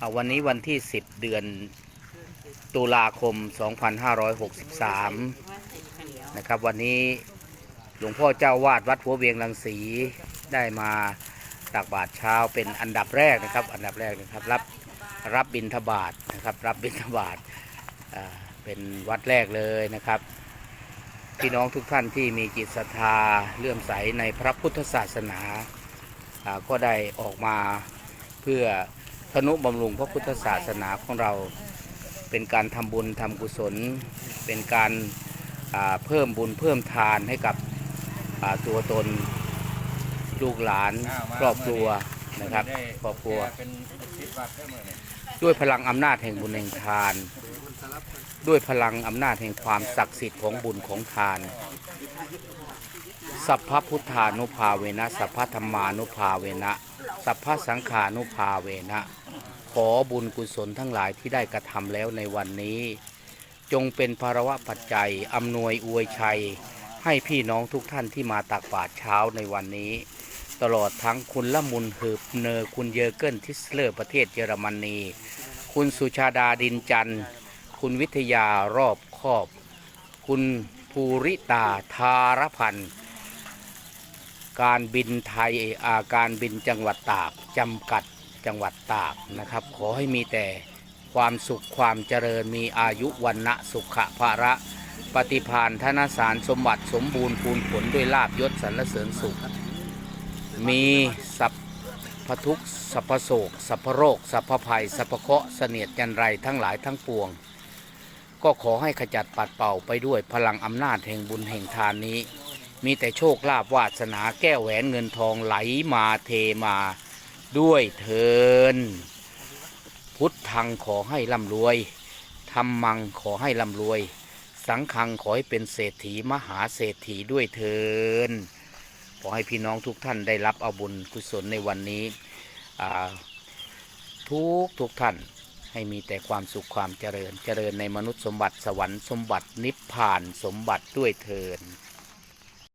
อ่าวันนี้วันที่ 10 เดือนตุลาคม 2563 นะครับวันนี้หลวงพ่อเจ้าวาดวัดหัวเวียงลังสีได้มาตักบาตรเช้าเป็นอันดับแรกนะครับ อันดับแรกนะครับรับรับบิณฑบาตนะครับ รับบิณฑบาตเป็นวัดแรกเลยนะครับพี่น้องทุกท่านที่มีจิตศรัทธาเลื่อมใสในพระพุทธศาสนาก็ได้ออกมาเพื่อ นุบำรุงพระพุทธศาสนาของเรา เป็นการทำบุญทำกุศล เป็นการอ่าเพิ่มบุญเพิ่มทานให้กับอ่าตัวตนลูกหลานครอบครัวนะครับครอบครัวเป็นคิดวัดได้เมื่อนี่ด้วยพลังอำนาจแห่งบุญแห่งทาน ด้วยพลังอำนาจแห่งความศักดิ์สิทธิ์ของบุญของทาน สัพพพุทธานุภาเวนะ สัพพธรรมานุภาเวนะ สัพพสังขานุภาเวนะข อบุญกุศลทั้งหลายที่ได้กระทำแล้วในวันนี้ จงเป็นภารวะปัจจัยอำนวยอวยชัย ให้พี่น้องทุกท่านที่มาตักบาตรเช้าในวันนี้ ตลอดทั้งคุณละมุนเหืบเนอคุณเยอเกิลทิสเลอร์ประเทศเยอรมนี คุณสุชาดาดินจันทร์ คุณวิทยารอบคอบ คุณภูริตาธารพันธ์การบินไทยอาการบินจังหวัดตากจำกัด จังหวัดตากนะครับ ขอให้มีแต่ความสุขความเจริญมีอายุวันนะสุขภาระ ปฏิพานธนสารสมบัติสมบูรณ์พูนผลด้วยลาบยศสรรเสริญสุข มีสัพพทุกสัพพโศกสัพพโรคสัพพภัยสัพพเคราะห์เสนียดจันไรทั้งหลายทั้งปวง ก็ขอให้ขจัดปัดเป่าไปด้วยพลังอำนาจแห่งบุญแห่งทานนี้ มีแต่โชคลาภวาสนาแก้วแหวนเงินทองไหลมาเทมา ด้วยเทิน พุทธังขอให้ร่ำรวยธรรมังขอให้ร่ำรวย สังฆังขอให้เป็นเศรษฐีมหาเศรษฐีด้วยเทิน ขอให้พี่น้องทุกท่านได้รับเอาบุญกุศลในวันนี้ ทุกทุกท่านให้มีแต่ความสุขความเจริญ เจริญในมนุษย์สมบัติสวรรค์สมบัตินิพพานสมบัติด้วยเทิน